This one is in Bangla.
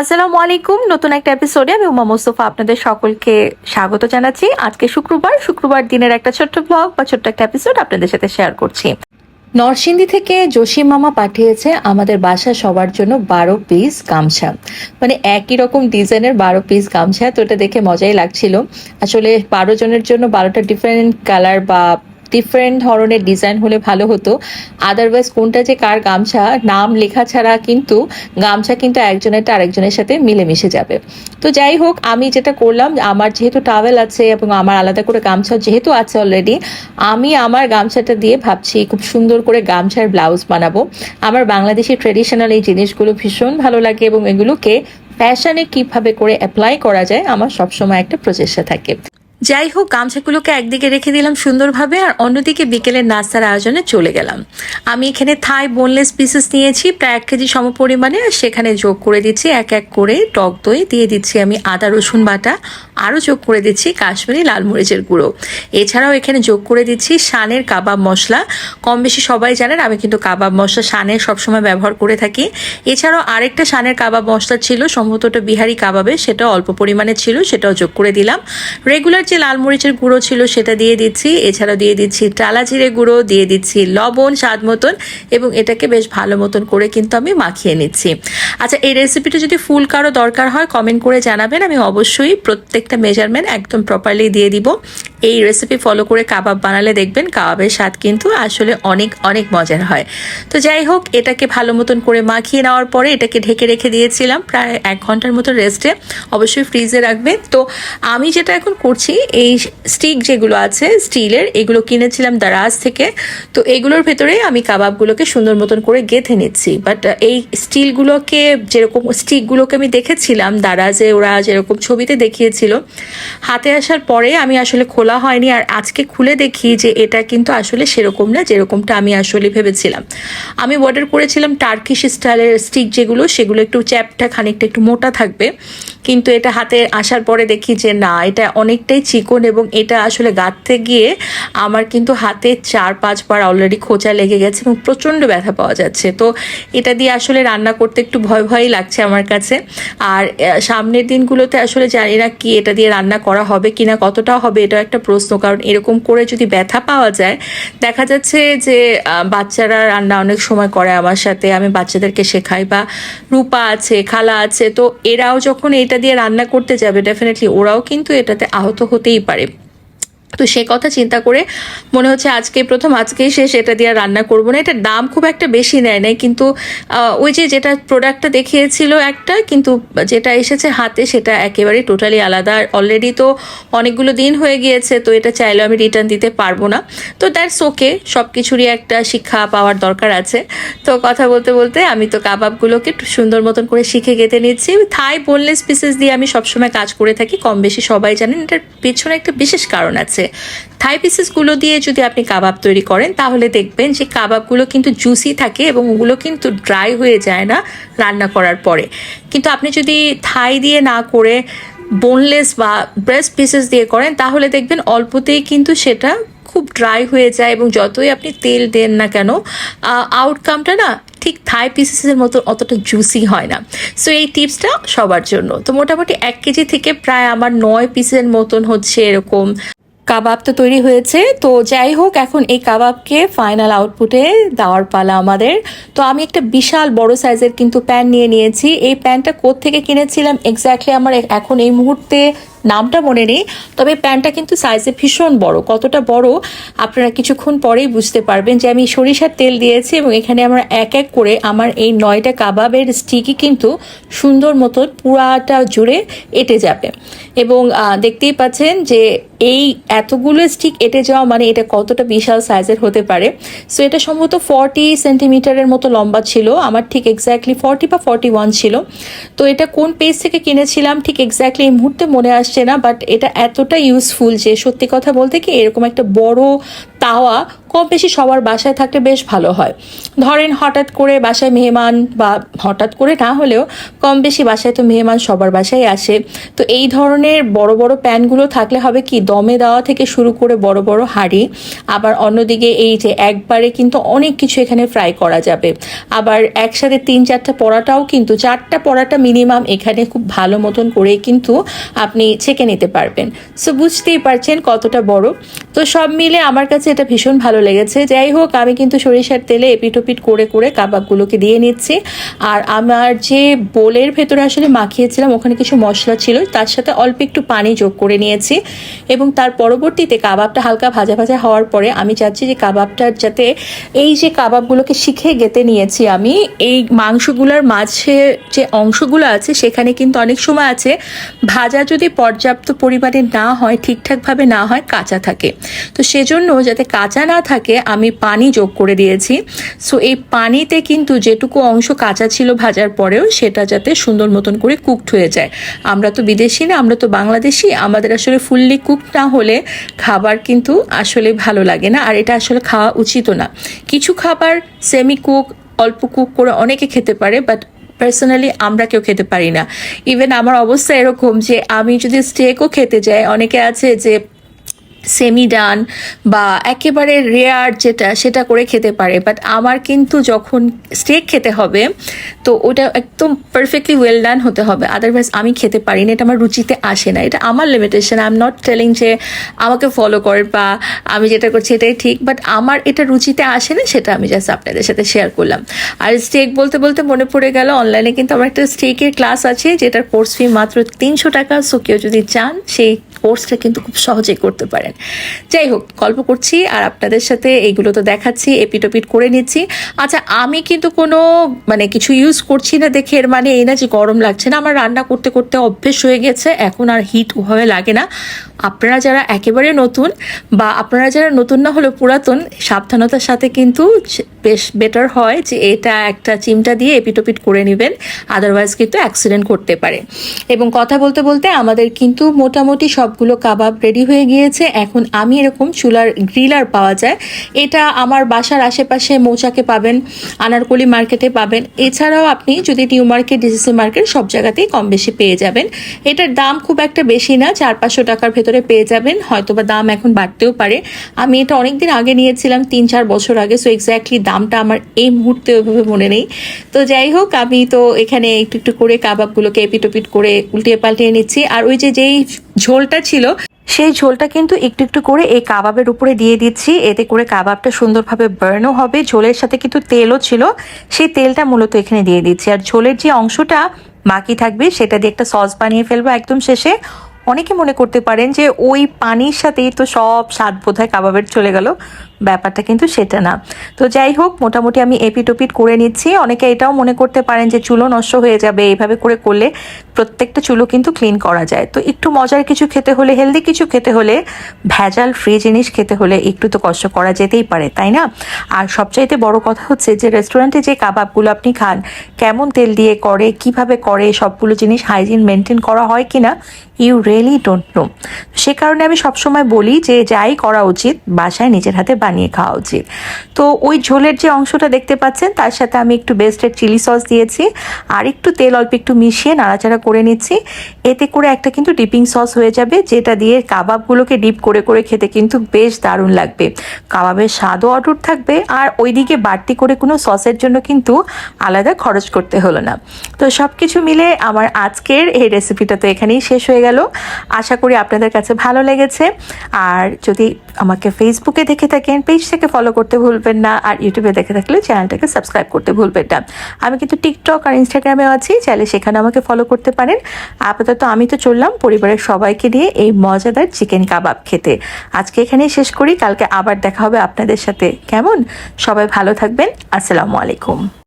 আসসালামু আলাইকুম। নতুন একটা এপিসোডে আমি উমা মোস্তফা আপনাদের সকলকে স্বাগত জানাচ্ছি। আজকে শুক্রবার শুক্রবার দিনের একটা ছোট্ট ব্লগ বা ছোট্ট একটা এপিসোড আপনাদের সাথে শেয়ার করছি। নরসিংদী থেকে জসিম মামা পাঠিয়েছে আমাদের বাসা সবার জন্য বারো পিস গামছা। মানে একই রকম ডিজাইনের বারো পিস গামছা, তো এটা দেখে মজাই লাগছিল। আসলে বারো জনের জন্য বারোটা ডিফারেন্ট কালার বা ডিফারেন্ট ধরনের ডিজাইন হলে ভালো হতো। আদারওয়াইজ কোনটা যে কার গামছা, নাম, লেখা ছাড়া কিন্তু গামছা কিন্তু একজনেরটা আরেকজনের সাথে মিলেমিশে যাবে। তো যাই হোক, আমি যেটা করলাম, আমার যেহেতু টাওয়েল আছে এবং আমার আলাদা করে গামছা যেহেতু আছে অলরেডি আমি আমার গামছাটা দিয়ে ভাবছি খুব সুন্দর করে গামছার ব্লাউজ বানাবো। আমার বাংলাদেশি ট্রেডিশনাল এই জিনিসগুলো ভীষণ ভালো লাগে এবং এগুলোকে ফ্যাশনে কীভাবে করে অ্যাপ্লাই করা যায়, আমার সবসময় একটা প্রচেষ্টা থাকে। যাই হোক, গামছাগুলোকে একদিকে রেখে দিলাম সুন্দরভাবে আর অন্যদিকে বিকেলের নাস্তার আয়োজনে চলে গেলাম। আমি এখানে থাই বোনলেস পিসেস নিয়েছি, প্রায় এক কেজি সম পরিমাণে আর সেখানে যোগ করে দিচ্ছি, এক এক করে টক দই। দিয়ে দিচ্ছি আমি আদা, রসুন বাটা, আরও যোগ করে দিচ্ছি কাশ্মীরি লাল মরিচের গুঁড়ো। এছাড়াও এখানে যোগ করে দিচ্ছি শানের কাবাব মশলা। কম বেশি সবাই জানেন, আমি কিন্তু কাবাব মশলা শানের সবসময় ব্যবহার করে থাকি। এছাড়াও আরেকটা শানের কাবাব মশলা ছিল, সম্ভবত বিহারি কাবাবে, সেটাও অল্প পরিমাণে ছিল, সেটাও যোগ করে দিলাম। রেগুলার যে লাল মরিচের গুঁড়ো ছিল সেটা দিয়ে দিচ্ছি এছাড়া দিয়ে দিচ্ছি টালা জিরে গুঁড়ো, দিয়ে দিচ্ছি লবণ, স্বাদ মতন, এবং এটাকে বেশ ভালো মতন করে কিন্তু আমি মাখিয়ে নিচ্ছি। আচ্ছা এই রেসিপিটা যদি ফুল কারও দরকার হয় কমেন্ট করে জানাবেন। আমি অবশ্যই প্রত্যেকটা মেজারমেন্ট একদম প্রপারলি দিয়ে দিব। এই রেসিপি ফলো করে কাবাব বানালে দেখবেন কাবাবের স্বাদ কিন্তু আসলে অনেক অনেক মজার হয়। তো যাই হোক, এটাকে ভালো মতন করে মাখিয়ে নেওয়ার পরে এটাকে ঢেকে রেখে দিয়েছিলাম প্রায় এক ঘণ্টার মতো রেস্টে অবশ্যই ফ্রিজে রাখবেন। তো আমি যেটা এখন করছি, এই স্টিক যেগুলো আছে স্টিলের এগুলো কিনেছিলাম দারাজ থেকে। তো এগুলোর ভেতরে আমি কাবাবগুলোকে সুন্দর মতন করে গেঁথে নিচ্ছি। বাট এই স্টিলগুলোকে যেরকম স্টিকগুলোকে আমি দেখেছিলাম, দারাজে ওরা যেরকম ছবিতে দেখিয়েছিল, হাতে আসার পরে আমি আসলে খোলা হয়নি। আর আজকে খুলে দেখি যে এটা কিন্তু আসলে সেরকম না, যেরকমটা আমি আসলে ভেবেছিলাম। আমি অর্ডার করেছিলাম টার্কিশ স্টাইলের স্টিক যেগুলো, সেগুলো একটু চ্যাপটা খানিকটা একটু মোটা থাকবে। কিন্তু এটা হাতে আসার পরে দেখি যে না, এটা অনেকটাই চিকন এবং এটা আসলে গাঁথতে গিয়ে আমার কিন্তু হাতে চার পাঁচবার অলরেডি খোঁচা লেগে গেছে এবং প্রচণ্ড ব্যথা পাওয়া যাচ্ছে। তো এটা দিয়ে আসলে রান্না করতে একটু ভয় ভয়ই লাগছে আমার কাছে। আর সামনের দিনগুলোতে আসলে জানি না কি এটা দিয়ে রান্না করা হবে কিনা, কতটা হবে এটা একটা প্রশ্ন, কারণ এরকম করে যদি ব্যথা পাওয়া যায়, দেখা যাচ্ছে যে বাচ্চারা রান্না অনেক সময় করে আমার সাথে, আমি বাচ্চাদেরকে শেখাই বা রূপা আছে, খালা আছে, তো এরাও যখন এটা দিয়ে রান্না করতে যাবে ডেফিনেটলি ওরাও কিন্তু এটাতে আহত হতেই পারে। তো সে কথা চিন্তা করে মনে হচ্ছে আজকে প্রথম, আজকেই শেষ এটা দিয়ে রান্না করব না। এটার দাম খুব একটা বেশি নেয় নাই, কিন্তু ওই যে যেটা প্রোডাক্টটা দেখিয়েছিল একটা, কিন্তু যেটা এসেছে হাতে সেটা একেবারে টোটালি আলাদা। অলরেডি তো অনেকগুলো দিন হয়ে গিয়েছে, তো এটা চাইলেও আমি রিটার্ন দিতে পারব না। তো দ্যাটস ওকে সব কিছুরই একটা শিক্ষা পাওয়ার দরকার আছে। তো কথা বলতে বলতে আমি তো কাবাবগুলোকে সুন্দর মতন করে শিখে গেতে নিচ্ছি। থাই বোনলেস পিসেস দিয়ে আমি সবসময় কাজ করে থাকি, কম বেশি সবাই জানেন, এটার পেছনে একটা বিশেষ কারণ আছে। থাই পিসেসগুলো দিয়ে যদি আপনি কাবাব তৈরি করেন, তাহলে দেখবেন যে কাবাবগুলো কিন্তু জুসি থাকে এবং ওগুলো কিন্তু ড্রাই হয়ে যায় না রান্না করার পরে। কিন্তু আপনি যদি থাই দিয়ে না করে বোনলেস বা ব্রেস্ট পিসেস দিয়ে করেন, তাহলে দেখবেন অল্পতেই কিন্তু সেটা খুব ড্রাই হয়ে যায় এবং যতই আপনি তেল দেন না কেন আউটকামটা না ঠিক থাই পিসেসের মতো অতটা জুসি হয় না। সো এই টিপসটা সবার জন্য। তো মোটামুটি এক কেজি থেকে প্রায় আমার নয় পিসের মতন হচ্ছে এরকম। কাবাব তো তৈরি হয়েছে। তো যাই হোক, এখন এই কাবাবকে ফাইনাল আউটপুটে দেওয়ার পালা আমাদের। তো আমি একটা বিশাল বড় সাইজের কিন্তু প্যান নিয়ে নিয়েছি। এই প্যানটা থেকে কিনেছিলাম? এক্স্যাক্টলি আমার এখন এই মুহূর্তে নামটা মনে নেই, তবে প্যানটা কিন্তু সাইজে ভীষণ বড়। কতটা বড় আপনারা কিছুক্ষণ পরেই বুঝতে পারবেন যে আমি সরিষার তেল দিয়েছি এবং এখানে আমরা এক এক করে আমার এই নয়টা কাবাবের স্টিকই কিন্তু সুন্দর মতন পুরাটা জুড়ে এটে যাবে। এবং দেখতেই পাচ্ছেন যে এই এতগুলো স্টিক এটে যাওয়া মানে এটা কতটা বিশাল সাইজের হতে পারে। সো এটা সম্ভবত ফর্টি সেন্টিমিটারের মতো লম্বা ছিল। আমার ঠিক এক্স্যাক্টলি ফর্টি বা ফর্টি ওয়ান ছিল। তো এটা কোন পেজ থেকে কিনেছিলাম? ঠিক এক্স্যাক্টলি এই মুহূর্তে মনে আসছে না বাট এটা এতটা ইউজফুল যে সত্যি কথা বলতে কি এরকম একটা বড় তাওয়া কম বেশি সবার বাসায় থাকলে বেশ ভালো হয়। ধরেন হঠাৎ করে বাসায় মেহমান বা হঠাৎ করে না হলেও কম বেশি বাসায় তো মেহমান সবার বাসায় আসে। তো এই ধরনের বড় বড় প্যানগুলো থাকলে হবে কি, দমে দেওয়া থেকে শুরু করে বড় বড় হাঁড়ি। আবার অন্যদিকে এই যে একবারে কিন্তু অনেক কিছু এখানে ফ্রাই করা যাবে। আবার একসাথে তিন, চারটা পরাটাও কিন্তু, চারটা পরাটা মিনিমাম এখানে খুব ভালো মতন করে কিন্তু আপনি ছেঁকে নিতে পারবেন। সো বুঝতেই পারছেন কতটা বড়। তো সব মিলে আমার কাছে এটা ভীষণ ভালো লেগেছে। যাই হোক, আমি কিন্তু সরিষার তেলে এপিটোপিট করে করে কাবাবগুলোকে দিয়ে নিচ্ছি। আর আমার যে বোলের ভেতরে আসলে মাখিয়েছিলাম, ওখানে কিছু মশলা ছিল, তার সাথে অল্প একটু পানি যোগ করে নিয়েছি। এবং তার পরবর্তীতে কাবাবটা হালকা ভাজা ভাজা হওয়ার পরে আমি চাচ্ছি যে কাবাবটার যাতে এই যে কাবাবগুলোকে শিখে গেতে নিয়েছি আমি, এই মাংসগুলোর মাঝে যে অংশগুলো আছে, সেখানে কিন্তু অনেক সময় আছে, ভাজা যদি পর্যাপ্ত পরিমাণে না হয়, ঠিকঠাকভাবে না হয়, কাঁচা থাকে। তো সেজন্য যাতে কাঁচা না থাকে আমি পানি যোগ করে দিয়েছি। সো এই পানিতে কিন্তু যেটুকু অংশ কাঁচা ছিল ভাজার পরেও সেটা যাতে সুন্দর মতন করে কুকড হয়ে যায়। আমরা তো বিদেশি না, আমরা তো বাংলাদেশি। আমাদের আসলে ফুললি কুক না হলে খাবার কিন্তু আসলে ভালো লাগে না। আর এটা আসলে খাওয়া উচিত না। কিছু খাবার সেমি কুক অল্প কুক করে অনেকে খেতে পারে বাট পার্সোনালি আমরা কেউ খেতে পারি না। ইভেন আমার অবস্থা এরকম যে আমি যদি স্টেকও খেতে যাই, অনেকে আছে যে সেমি ডান বা একেবারে রেয়ার যেটা, সেটা করে খেতে পারে। বাট আমার কিন্তু যখন স্টেক খেতে হবে, তো ওটা একদম পারফেক্টলি ওয়েল ডান হতে হবে। আদারওয়াইজ আমি খেতে পারি না এটা আমার রুচিতে আসে না। এটা আমার limitation I am not telling যে আমাকে ফলো করে বা আমি যেটা করছি এটাই ঠিক। বাট আমার এটা রুচিতে আসে না, সেটা আমি জাস্ট আপনাদের সাথে শেয়ার করলাম। আর স্টেক বলতে বলতে মনে পড়ে গেল অনলাইনে কিন্তু আমার একটা স্টেকের ক্লাস আছে, যেটার কোর্স ফি মাত্র তিনশো টাকা। সো কেউ যদি চান, সেই কোর্সটা কিন্তু খুব সহজেই করতে পারেন। যাই হোক, গল্প করছি আর আপনাদের সাথে এইগুলো তো দেখাচ্ছি, এপিটোপিট করে নিচ্ছি। আচ্ছা আমি কিন্তু কোনো মানে কিছু ইউজ করছি না দেখে এর মানে এই না যে গরম লাগছে না। আমার রান্না করতে করতে অভ্যেস হয়ে গেছে, এখন আর হিট ওভাবে লাগে না। আপনারা যারা একেবারে নতুন বা আপনারা যারা নতুন না হলেও পুরাতন, সাবধানতার সাথে কিন্তু বেশ বেটার হয় যে এটা একটা চিমটা দিয়ে এপিটোপিট করে নেবেন আদারওয়াইজ কিন্তু অ্যাক্সিডেন্ট করতে পারে। এবং কথা বলতে বলতে আমাদের কিন্তু মোটামুটি সবগুলো কাবাব রেডি হয়ে গিয়েছে এখন আমি এরকম চুলার গ্রিলার পাওয়া যায়। এটা আমার বাসার আশেপাশে মৌচাকে পাবেন, আনারকলি মার্কেটে পাবেন। এছাড়াও আপনি যদি নিউ মার্কেট, ডিসিসি মার্কেট সব জায়গাতেই কম বেশি পেয়ে যাবেন। এটার দাম খুব একটা বেশি না, চার পাঁচশো টাকার ভেতরে পেয়ে যাবেন। হয়তোবা দাম এখন বাড়তেও পারে। আমি এটা অনেকদিন আগে নিয়েছিলাম, তিন চার বছর আগে সো এক্স্যাক্টলি দামটা আমার এই মুহূর্তে ওইভাবে মনে নেই। তো যাই হোক, আমি তো এখানে একটু একটু করে কাবাবগুলোকে এপিটোপিট করে উল্টিয়ে পাল্টিয়ে নিচ্ছি। আর ওই যে যেই ঝোলটা ছিল সেই ঝোলটা কিন্তু একটু একটু করে এই কাবাবের উপরে দিয়ে দিচ্ছি। এতে করে কাবাবটা সুন্দরভাবে বার্নও হবে। ঝোলের সাথে কিন্তু তেলও ছিল। সেই তেলটা মূলত এখানে দিয়ে দিচ্ছি। আর ঝোলের যে অংশটা বাকি থাকবে, সেটা দিয়ে একটা সস বানিয়ে ফেলব একদম শেষে। অনেকে মনে করতে পারেন যে ওই পানির সাথেই তো সব স্বাদ বোধহয় কাবাবের চলে গেল। ব্যাপারটা কিন্তু সেটা না। তো যাই হোক, মোটামুটি আমি এপিটোপিট করে নিচ্ছি। অনেকে এটাও মনে করতে পারেন যে চুলো নষ্ট হয়ে যাবে, এইভাবে করে করলে প্রত্যেকটা চুলো কিন্তু ক্লিন করা যায়। তো একটু মজার কিছু খেতে হলে হেলদি কিছু খেতে হলে, ভেজাল ফ্রি জিনিস খেতে হলে একটু তো কষ্ট করা যেতেই পারে, তাই না? আর সবচাইতে বড় কথা হচ্ছে যে রেস্টুরেন্টে যে কাবাবগুলো আপনি খান, কেমন তেল দিয়ে করে, কীভাবে করে, সবগুলো জিনিস হাইজিন মেনটেন করা হয় কি না ইউ রিয়েলি ডোন্ট নো সে কারণে আমি সবসময় বলি যে যাই করা উচিত, বাসায় নিজের হাতে বানিয়ে খাওয়া উচিত। তো ওই ঝোলের যে অংশটা দেখতে পাচ্ছেন, তার সাথে আমি একটু বেস্টের চিলি সস দিয়েছি। আর একটু তেল, অল্প একটু মিশিয়ে নাড়াচাড়া করে নিচ্ছি। এতে করে একটা কিন্তু ডিপিং সস হয়ে যাবে, যেটা দিয়ে কাবাবগুলোকে ডিপ করে করে খেতে কিন্তু বেশ দারুণ লাগবে। কাবাবের স্বাদও অটুট থাকবে, আর ওইদিকে বাড়তি করে কোনো সসের জন্য কিন্তু আলাদা খরচ করতে হলো না। তো সব কিছু মিলে আমার আজকের এই রেসিপিটা তো এখানেই শেষ হয়ে গেল। আশা করি আপনাদের কাছে ভালো লেগেছে। আর যদি আমাকে ফেসবুকে দেখে থাকেন পেজ থেকে ফলো করতে ভুলবেন না, আর ইউটিউবে দেখে থাকলে চ্যানেলটাকে সাবস্ক্রাইব করতে ভুলবেন না। আমি কিন্তু টিকটক আর ইনস্টাগ্রামেও আছি, চাইলে সেখানে আমাকে ফলো করতে পারেন। আপাতত আমি তো চললাম পরিবারের সবাইকে নিয়ে এই মজাদার চিকেন কাবাব খেতে। আজকে এখানেই শেষ করি, কালকে আবার দেখা হবে আপনাদের সাথে। কেমন? সবাই ভালো থাকবেন, আসসালামু আলাইকুম।